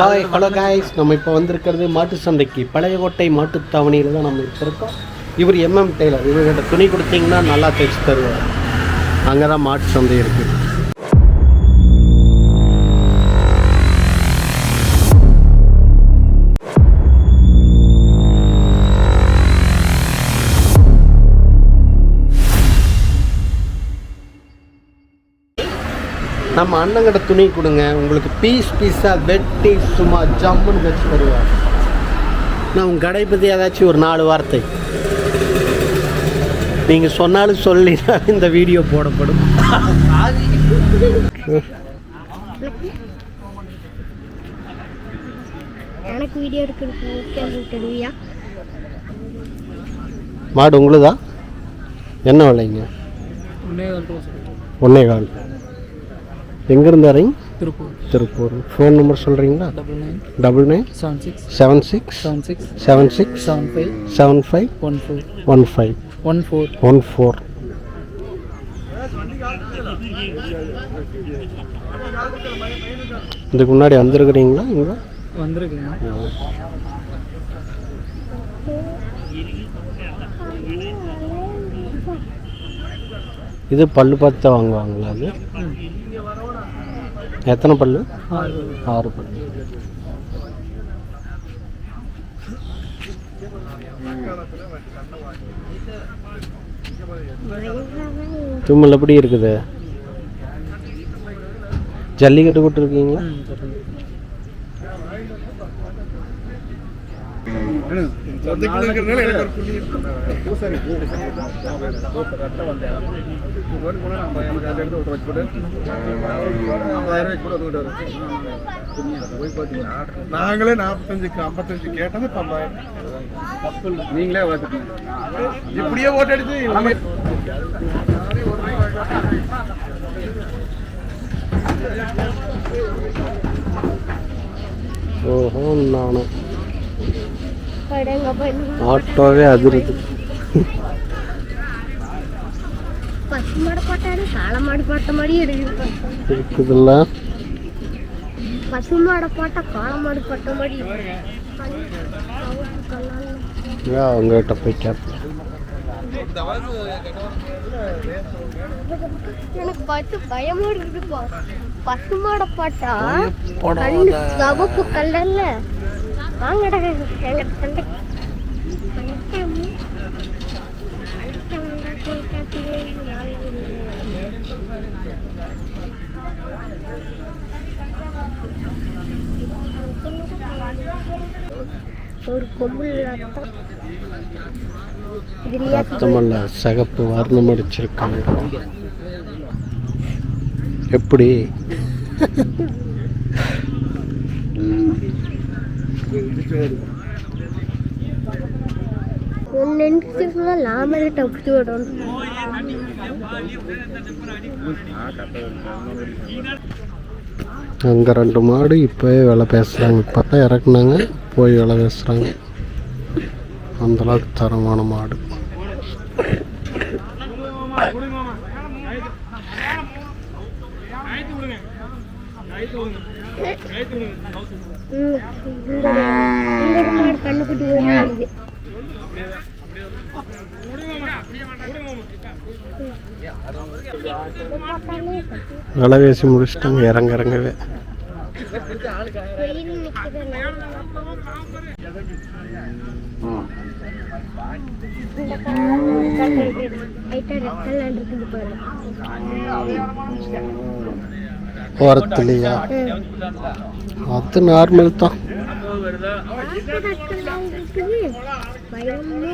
Hi hello guys நம்ம இப்போ வந்திருக்கிறது மாட்டு சந்தைக்கு. மாட்டு மாட்டுத்தாவணியில் தான் நம்ம இப்போ இருக்கோம். இவர் எம்எம் டெய்லர் இவர்கிட்ட துணி கொடுத்தீங்கன்னா நல்லா தைச்சு தருவார். அங்கே தான் மாட்டு சந்தை இருக்குது நம்ம அண்ணங்கிட்ட துணி கொடுங்க. உங்களுக்கு பீஸ் பீஸாக வெட்டி சும்மா ஜம்முன்னு வச்சு தருவார். நான் உங்கள் கடை பற்றி ஏதாச்சும் ஒரு நாலு வார்த்தை. நீங்கள் சொன்னாலும் சொல்லி இந்த வீடியோ போடப்படும். எனக்கு வீடியோ தருவியா மாடு உங்களுதா? என்ன விலைங்க? ஒன்னே கால். எங்கேருந்து வரீங்க திருப்பூர். திருப்பூர். ஃபோன் நம்பர் சொல்கிறீங்களா double nine double nine seven six seven six seven six seven six seven five seven five one four one five one four one four இதுக்கு முன்னாடி வந்திருக்கிறீங்களா இங்கே? வந்திருக்குங்க இது பல்லு பார்த்து தான் வாங்குவாங்களா அது. எத்தனை பல்லு? ஆறு பல்லு. தும்மல் எப்படி இருக்குது? ஜல்லிக்கட்டு கூட்டிருக்கீங்களா ம் சொல்லுங்க நாங்களே நாற்பத்தஞ்சுக்கு ஐம்பத்தஞ்சு கேட்டது தொள்ளாயிரம் நீங்களே பார்த்துக்கீங்க இப்படியே ஓட்டு எடுத்து ஓஹோ நானும். ஆட்டோவே அதிருது. பசு மாடு போட்டாரு காளை மாடு போட்ட மாதிரி இருக்குது. இருக்குதுல்ல. பசு மாடை போட்டா காளை மாடு போட்ட மாதிரி ஏன் அவங்ககிட்ட போய் கேட்பேன் எனக்கு பார்த்து பயமா இருக்குதுப்பா. பசு மாடை போட்டா கண்ணு சவப்பு கல்லல்ல. வாங்கடா. எங்க சண்டை ஒரு கொம்புல சகப்பு வர்ணம் அடிச்சிருக்காங்க. எப்படி? அங்கே ரெண்டு மாடு இப்போவே வேலை பேசுகிறாங்க இப்போ தான் இறக்குனாங்க போய் வேலை பேசுகிறாங்க அந்தளவுக்கு தரமான மாடு ம், இந்த மாடு. கண்ணுக்குட்டி ஓடுது விலை பேசி முடிச்சிட்டாங்க இறங்க இறங்கவே இருக்குது பாரு ஓரத்துலையா அது நார்மல் தான். பயமா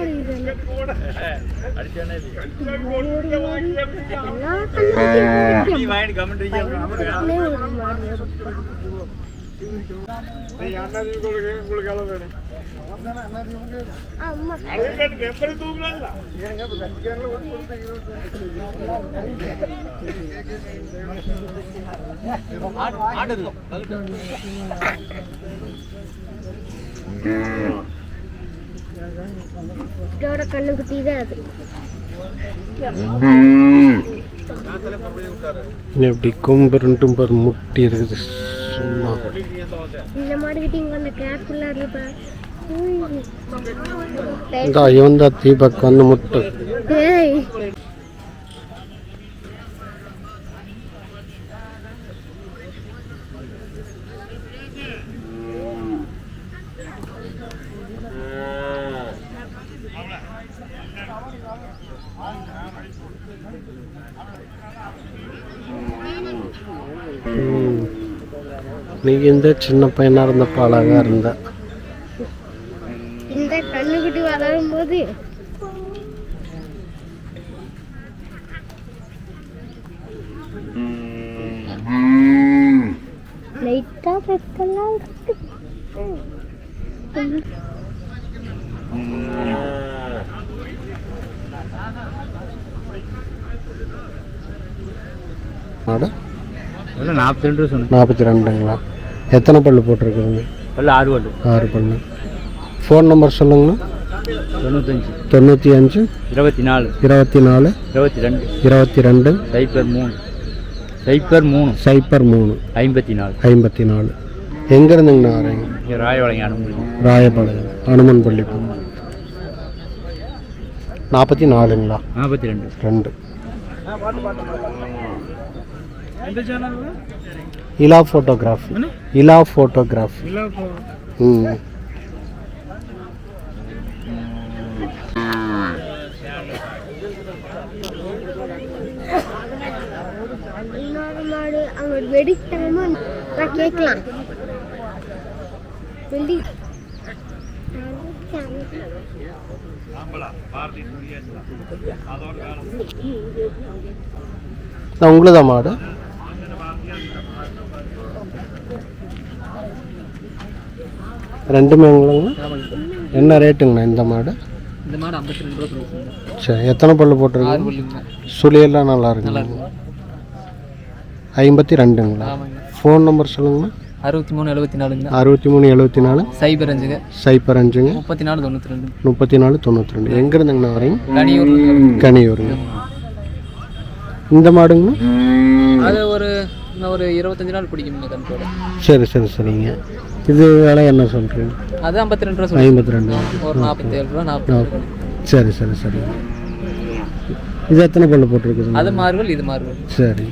கண்ணே ஒரு மாடு இருக்கு. உங்களுக்கு எவ்வளவு வேணும்? எப்படி தூங்கலாம் இதோட கண்ணுக்குட்டி தான் அது. இப்படி கொம்பு ரெண்டும் பாரு முட்டி இருக்குது. சும்மா இந்த கேப் உள்ள இருப்ப. இந்த இவன் தான் தீபக் வந்து முட்டு. நீ இந்த சின்ன பையனா இருந்தப்ப அழகா இருந்த. இந்த கண்ணுக்குட்டி வளரும் போது. லைட்டா வெக்கலாம் மாடு நாற்பத்தி ரெண்டு சொன்னேன். நாற்பத்தி ரெண்டுங்களா? எத்தனை பல்லு போட்டிருக்குதுங்க பல்லு ஆறு பல்லு. ஆறு பல்லு. ஃபோன் நம்பர் சொல்லுங்கண்ணா. தொண்ணூத்தஞ்சு. தொண்ணூற்றி அஞ்சு. இருபத்தி நாலு இருபத்தி நாலு இருபத்தி ரெண்டு இருபத்தி ரெண்டு சைபர் மூணு. சைபர் மூணு. சைபர் மூணு. ஐம்பத்தி நாலு ஐம்பத்தி நாலு எங்கேருந்துங்கண்ணா வரீங்க? இங்கே அனுமதி. ராயபாளையம் அனுமன் பள்ளி நாற்பத்தி நாலுங்களா? நாற்பத்தி ரெண்டு. ரெண்டு. எந்த சேனல் இலா ஃபோட்டோகிராஃபி இலா ஃபோட்டோகிராஃபி இல்லை ம் இன்னொரு மாடு ரெண்டுமே உங்களுங்களா என்ன ரேட்டுங்கண்ணா இந்த மாடு? இந்த மாடு ஐம்பத்தி ரெண்டு ரூபா சரி எத்தனை பல்லு போட்டிருக்கு சொல்லுங்க சுழியெல்லாம் நல்லா இருக்குங்க. ஐம்பத்தி ரெண்டுங்களா? ஃபோன் நம்பர் சொல்லுங்கண்ணா. அறுபத்தி மூணு எழுபத்தி நாலுங்க. அறுபத்தி மூணு எழுபத்தி நாலு. சைபர் அஞ்சுங்க. சைபர் அஞ்சுங்க. முப்பத்தி நாலு தொண்ணூற்றி ரெண்டு. முப்பத்தி நாலு தொண்ணூற்றி ரெண்டு. எங்கேருந்துங்கண்ணா வரீங்க? கனியூர் கனியூருங்க. இந்த மாடுங்கண்ணா? அது ஒரு இன்னும் ஒரு இருபத்தஞ்சு நாள் பிடிக்குங்க கண்ட்ரோட சரி சரி சரிங்க இது விலை என்ன சொல்கிறீங்க அது ஐம்பத்தி ரெண்டு ரூபா சொல்லுங்க. ஐம்பத்தி ரெண்டு ஒரு நாற்பத்தி ஏழு ரூபா நாற்பது சரி சரி சரி. இது எத்தனை பல்லு போட்டிருக்குதுங்க அது மாறுவல் இது மாறுவல் சரி.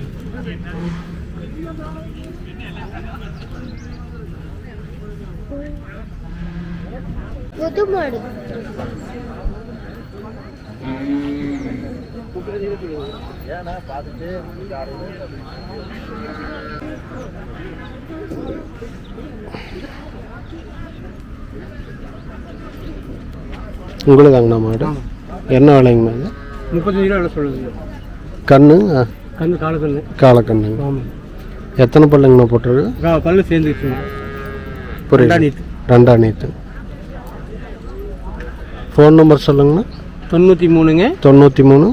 புது மாடு உங்களுதாங்கண்ணா மாடு. என்ன விலைங்கண்ணா இது முப்பத்தஞ்சு ரூபா சொல்லுங்க கண்ணு கண்ணு கால கண்ணு. காலக்கண்ணுங்க எத்தனை பல்லுங்கண்ணா போட்டிருக்கு? பல்லு சேர்ந்துருச்சுங்க புரியுது. ரெண்டா நீத்து. ஃபோன் நம்பர் சொல்லுங்கண்ணா. தொண்ணூற்றி மூணுங்க. தொண்ணூற்றி மூணு.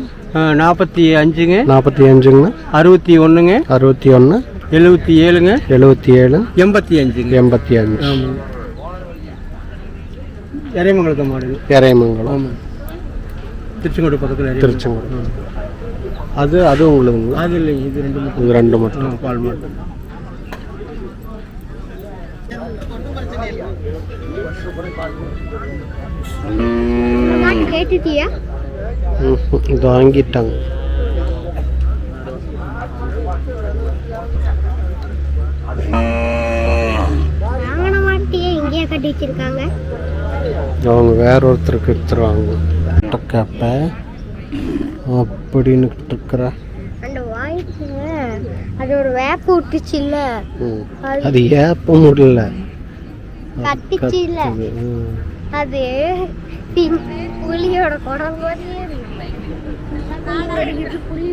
நாற்பத்தி அஞ்சுங்க. நாற்பத்தி அஞ்சுங்கண்ணா. அறுபத்தி ஒன்றுங்க. அறுபத்தி ஒன்று. எழுபத்தி ஏழுங்க. எழுபத்தி ஏழு. எண்பத்தி அஞ்சுங்க எண்பத்தி அஞ்சு. இறைமங்கலத்தை மாடுங்க. இறையமங்கலம் ஆமாம் திருச்செங்கோடு பக்கத்தில் திருச்செங்கோடு. அது அது உங்களுதுங்களா? அது இல்லைங்க இது ரெண்டு மட்டும் இது ரெண்டு மட்டும் பால் மாடு. இந்த மாட்டு கேட்டுட்டியா. இது வாங்கிட்டாங்க. வாங்கின மாட்டையே இங்கேயே கட்டி வச்சிருக்காங்க? அவங்க வேற ஒருத்தருக்கு எடுத்துருவாங்க. கேப்ப. அப்படின்னு இருக்கிற அந்த வாய்க்குங்க அது ஒரு வேப்ப விட்டுச்சு இல்ல. அது ஏப்ப முடியல கத்திச்சு இல்ல. அது பின் புலியோட குடம் மாதிரியே இருக்கு. புலி